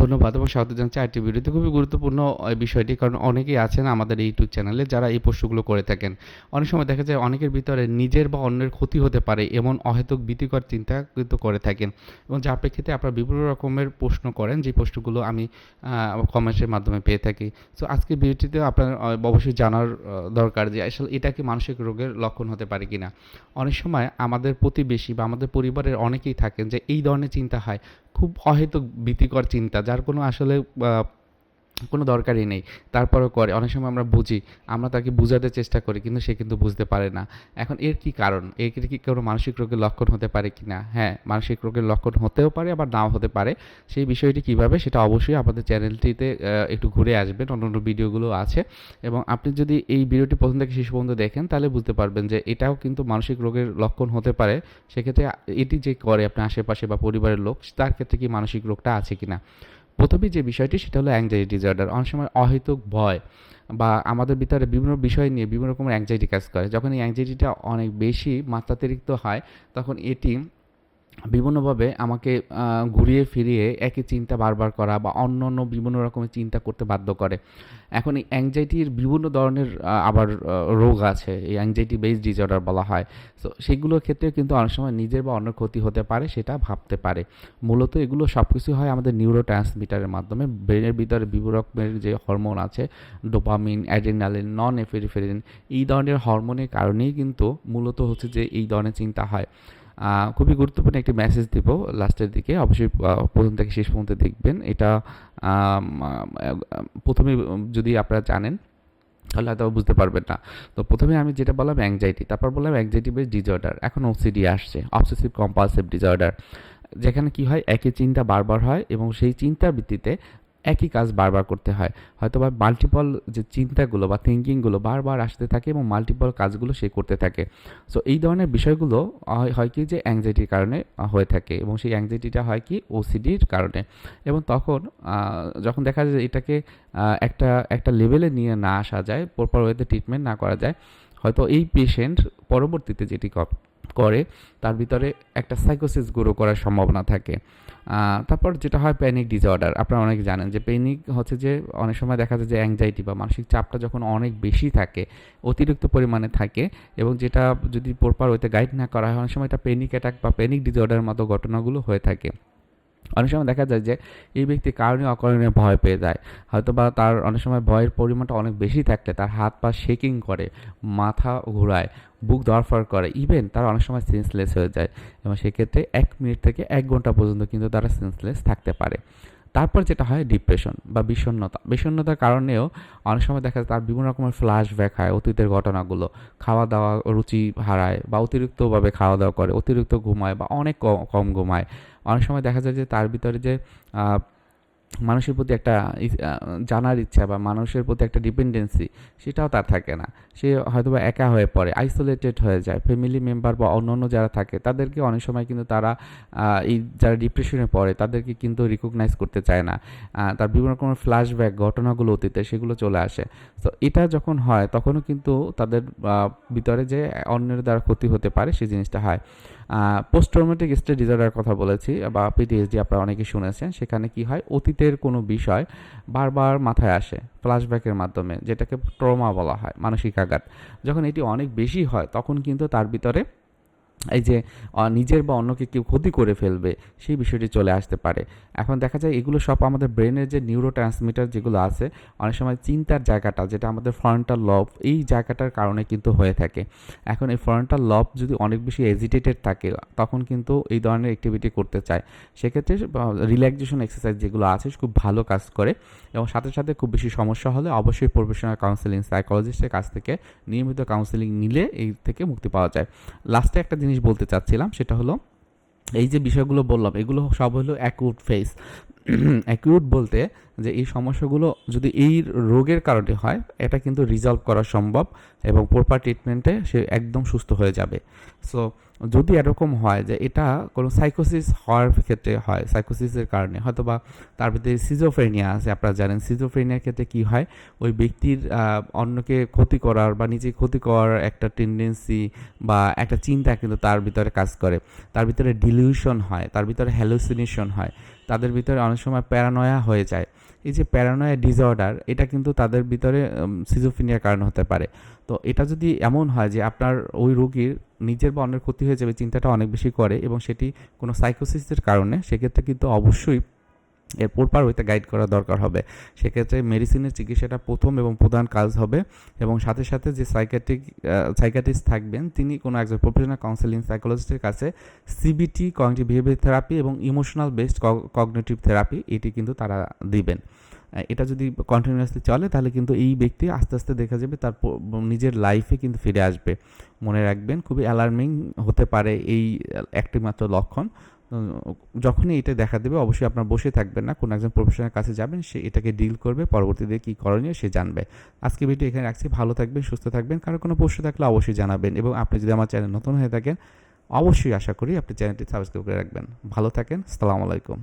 ধন্যবাদ এবং স্বাগত জানাচ্ছি আইটি ভিডিওতে। খুবই গুরুত্বপূর্ণ বিষয়টি, কারণ অনেকেই আছেন আমাদের ইউটিউব চ্যানেলে যারা এই প্রশ্নগুলো করে থাকেন। অনেক সময় দেখা যায় অনেকের ভিতরে নিজের বা অন্যের ক্ষতি হতে পারে এমন অহেতুক, ভীতিকর চিন্তা কিন্তু করে থাকেন। এবং যার প্রেক্ষিতে আপনারা বিভিন্ন রকমের প্রশ্ন করেন, যে প্রশ্নগুলো আমি কমেন্টের মাধ্যমে পেয়ে থাকি। সো আজকে ভিডিওটিতে আপনার অবশ্যই জানার দরকার যে আসলে এটা কি মানসিক রোগের লক্ষণ হতে পারে কিনা। অনেক সময় আমাদের প্রতিবেশী বা আমাদের পরিবারের অনেকেই থাকেন যে এই ধরনের চিন্তা হয়, খুব অহেতুক, ভীতিকর চিন্তা যার কোনো আসলে কোনো দরকারই নেই। তারপরেও করে, অনেক সময় আমরা বুঝি, আমরা তাকে বোঝাতে চেষ্টা করি, কিন্তু সে কিন্তু বুঝতে পারে না। এখন এর কি কারণ? এর কি কি কোনো মানসিক রোগের লক্ষণ হতে পারে কি না? হ্যাঁ মানসিক রোগের লক্ষণ হতেও পারে, আবার নাও হতে পারে। সেই বিষয়টি কীভাবে সেটা অবশ্যই আমাদের চ্যানেলটিতে একটু ঘুরে আসবেন অন্য অন্য ভিডিওগুলো আছে। এবং আপনি যদি এই ভিডিওটি প্রথম থেকে শেষ পর্যন্ত দেখেন, তাহলে বুঝতে পারবেন যে এটাও কিন্তু মানসিক রোগের লক্ষণ হতে পারে। সেক্ষেত্রে এটি যে করে আপনার আশেপাশে বা পরিবারের লোক, তার ক্ষেত্রে কি মানসিক রোগটা আছে কিনা? প্রথমে যে বিষয়টি, সেটা হলো অ্যাংজাইটি ডিসঅর্ডার অনেক সময় অহেতুক ভয় বা আমাদের ভিতরে বিভিন্ন বিষয় নিয়ে বিভিন্ন রকমের অ্যাংজাইটি কাজ করে। যখন এই অ্যাংজাইটিটা অনেক বেশি মাত্রাতিরিক্ত হয়, তখন এটি বিভিন্নভাবে আমাকে ঘুরিয়ে ফিরিয়ে একই চিন্তা বারবার করা বা অন্য অন্য বিভিন্ন রকমের চিন্তা করতে বাধ্য করে। এখন এই অ্যাংজাইটির বিভিন্ন ধরনের আবার রোগ আছে, এই অ্যাংজাইটি বেস ডিসঅর্ডার বলা হয়। তো সেগুলোর ক্ষেত্রে কিন্তু অনেক সময় নিজের বা অন্যের ক্ষতি হতে পারে, সেটা ভাবতে পারে। মূলত এগুলো সব কিছু হয় আমাদের নিউরো ট্রান্সমিটারের মাধ্যমে। ব্রেনের ভিতরে বিভিন্ন রকমের যে হরমোন আছে ডোপামিন অ্যাড্রিনালিন নন এফেরিফেরিন এই ধরনের হরমোনের কারণেই কিন্তু মূলত হচ্ছে যে এই ধরনের চিন্তা হয়। খুবই গুরুত্বপূর্ণ একটি মেসেজ দিব লাস্টের দিকে। অবশ্যই প্রথম থেকে শেষ পর্যন্ত দেখবেন। এটা প্রথমে যদি আপনারা জানেন, তাহলে হয়তো বুঝতে পারবেন না। তো প্রথমে আমি যেটা বললাম অ্যাংজাইটি তারপর বললাম অ্যাংজাইটি বেস ডিসঅর্ডার এখন ওসিডি আসছে অবসেসিভ কম্পালসিভ ডিসঅর্ডার যেখানে কি হয়, একই চিন্তা বারবার হয় এবং সেই চিন্তার ভিত্তিতে একই কাজ বারবার করতে হয়। হয়তো বা মাল্টিপল যে চিন্তাগুলো বা থিঙ্কিংগুলো বারবার আসতে থাকে এবং মাল্টিপল কাজগুলো সে করতে থাকে। সো এই ধরনের বিষয়গুলো হয় কি যে অ্যাংজাইটির কারণে হয়ে থাকে এবং সেই অ্যাংজাইটিটা হয় কি ওসিডির কারণে। এবং তখন যখন দেখা যায় এটাকে একটা একটা লেভেলে নিয়ে না আসা যায় প্রপার ওয়েতে ট্রিটমেন্ট না করা যায়, হয়তো এই পেশেন্ট পরবর্তীতে যেটি করে, তার ভিতরে একটা সাইকোসিস গ্রো করার সম্ভাবনা থাকে। তারপর যেটা হয় প্যানিক ডিসঅর্ডার আপনারা অনেক জানেন যে প্যানিক হচ্ছে যে অনেক সময় দেখা যায় যে অ্যাংজাইটি বা মানসিক চাপটা যখন অনেক বেশি থাকে, অতিরিক্ত পরিমাণে থাকে এবং যেটা যদি প্রপার ওইতে গাইড না করা হয়, অনেক সময় এটা প্যানিক অ্যাটাক বা প্যানিক ডিসঅর্ডারের মতো ঘটনাগুলো হয়ে থাকে। অনেক সময় দেখা যায় যে এই ব্যক্তি কারণে অকারণে ভয় পেয়ে যায়। হয়তো বা তার অনেক সময় ভয়ের পরিমাণটা অনেক বেশি থাকলে তার হাত পা শেকিং করে, মাথা ঘোরায়, বুক দরফার করে ইভেন তারা অনেক সময় সেন্সলেস হয়ে যায়। এবং সেক্ষেত্রে এক মিনিট থেকে এক ঘণ্টা পর্যন্ত কিন্তু তারা সেন্সলেস থাকতে পারে। তারপর যেটা হয় ডিপ্রেশন বা বিষণ্ণতা। বিষণ্ণতার কারণেও অনেক সময় দেখা যায় তার বিভিন্ন রকমের ফ্ল্যাশ ব্যাক হয় অতীতের ঘটনাগুলো। খাওয়া দাওয়া রুচি হারায় বা অতিরিক্তভাবে খাওয়া দাওয়া করে, অতিরিক্ত ঘুমায় বা অনেক কম ঘুমায়। অনেক সময় দেখা যায় যে তার ভিতরে যে মানুষের প্রতি একটা জানার ইচ্ছা বা মানুষের প্রতি একটা ডিপেন্ডেন্সি সেটাও তার থাকে না। সে হয়তো বা একা হয়ে পড়ে আইসোলেটেড হয়ে যায় ফ্যামিলি মেম্বার বা অন্য অন্য যারা থাকে তাদেরকে অনেক সময় কিন্তু তারা এই যারা ডিপ্রেশনে পড়ে তাদেরকে কিন্তু রিকগনাইজ করতে চায় না। তার বিভিন্ন রকমের ফ্ল্যাশব্যাক ঘটনাগুলো অতীতে সেগুলো চলে আসে। তো এটা যখন হয় তখনও কিন্তু তাদের ভিতরে যে অন্যের দ্বারা ক্ষতি হতে পারে সেই জিনিসটা হয়। পোস্ট ট্রমেটিক স্ট্রেস ডিজার্ডার কথা বলেছি বা পিটিএসডি আপনারা অনেকে শুনেছেন, সেখানে কি হয়? অতীতের কোনো বিষয় বারবার মাথায় আসে ফ্ল্যাশব্যাকের মাধ্যমে, যেটাকে ট্রমা বলা হয়, মানসিক আঘাত। যখন এটি অনেক বেশি হয়, তখন কিন্তু তার ভিতরে এই যে নিজের বা অন্যকে কেউ ক্ষতি করে ফেলবে, সেই বিষয়টি চলে আসতে পারে। এখন দেখা যায় এগুলো সব আমাদের ব্রেনের যে নিউরো ট্রান্সমিটার যেগুলো আছে, অনেক সময় চিন্তার জায়গাটা যেটা আমাদের ফ্রন্টাল লব এই জায়গাটার কারণে কিন্তু হয়ে থাকে। এখন এই ফ্রন্টাল লব যদি অনেক বেশি এজিটেটেড থাকে, তখন কিন্তু এই ধরনের অ্যাক্টিভিটি করতে চায়। সেক্ষেত্রে রিল্যাক্সেশন এক্সারসাইজ যেগুলো আছে, খুব ভালো কাজ করে এবং সাথে সাথে খুব বেশি সমস্যা হলে অবশ্যই প্রফেশনাল কাউন্সেলিং সাইকোলজিস্টের কাছ থেকে নিয়মিত কাউন্সেলিং নিলে এই থেকে মুক্তি পাওয়া যায়। লাস্টে একটা জিনিস বলতে চাচ্ছিলাম, সেটা হলো এই যে বিষয়গুলো বললাম, এগুলো সব হলো অ্যাকিউট ফেস অ্যাকিউট বলতে যে এই সমস্যাগুলো যদি এই রোগের কারণে হয়, এটা কিন্তু রিজলভ করা সম্ভব এবং প্রপার ট্রিটমেন্টে সে একদম সুস্থ হয়ে যাবে। সো যদি এরকম হয় যে এটা কোনো সাইকোসিস হওয়ার ক্ষেত্রে হয় সাইকোসিসের কারণে হয়তো বা তার ভিতরে সিজোফ্রেনিয়া আছে, আপনারা জানেন সিজোফ্রেনিয়ার ক্ষেত্রে কি হয়? ওই ব্যক্তির অন্যকে ক্ষতি করার বা নিজে ক্ষতি করার একটা টেন্ডেন্সি বা একটা চিন্তা কিন্তু তার ভিতরে কাজ করে। তার ভিতরে ডিলিউশন হয়, তার ভিতরে হ্যালুসিনেশন হয়। তাদের ভিতরে অনেক সময় প্যারানয়া হয়ে যায়। এই যে প্যারানয়া ডিসঅর্ডার এটা কিন্তু তাদের ভিতরে সিজোফিনিয়ার কারণ হতে পারে। তো এটা যদি এমন হয় যে আপনার ওই রোগীর নিজের বা অন্যের ক্ষতি হয়ে যাবে, চিন্তাটা অনেক বেশি করে এবং সেটি কোনো সাইকোসিসের কারণে, সেক্ষেত্রে কিন্তু অবশ্যই এর পরপার গাইড করা দরকার হবে। সেক্ষেত্রে মেডিসিনের চিকিৎসাটা প্রথম এবং প্রধান কাজ হবে এবং সাথে সাথে যে সাইকাট্রিক সাইকাট্রিস্ট থাকবেন, তিনি কোনো একজন প্রফেশনাল কাউন্সেলিং সাইকোলজিস্টের কাছে সিবিটি কগনিটিভ বিহেভিয়ার থেরাপি এবং ইমোশনাল বেসড কগনিটিভ থেরাপি এটি কিন্তু তারা দিবেন। এটা যদি কন্টিনিউয়াসলি চলে, তাহলে কিন্তু এই ব্যক্তি আস্তে আস্তে দেখা যাবে তার নিজের লাইফে কিন্তু ফিরে আসবে। মনে রাখবেন, খুবই অ্যালার্মিং হতে পারে এই একটি মাত্র লক্ষণ। যখনই এটা দেখা দেবে, অবশ্যই আপনার বসে থাকবেন না। কোনো একজন প্রফেশনের কাছে যাবেন, সে এটাকে ডিল করবে, পরবর্তীতে কী করণীয় সে জানবে। আজকে ভিডিও এখানে রাখছি। ভালো থাকবেন, সুস্থ থাকবেন। কারও কোনো প্রশ্ন থাকলে অবশ্যই জানাবেন এবং আপনি যদি আমার চ্যানেল নতুন হয়ে থাকেন, অবশ্যই আশা করি আপনি চ্যানেলটি সাবস্ক্রাইব করে রাখবেন। ভালো থাকেন সালাম আলাইকুম।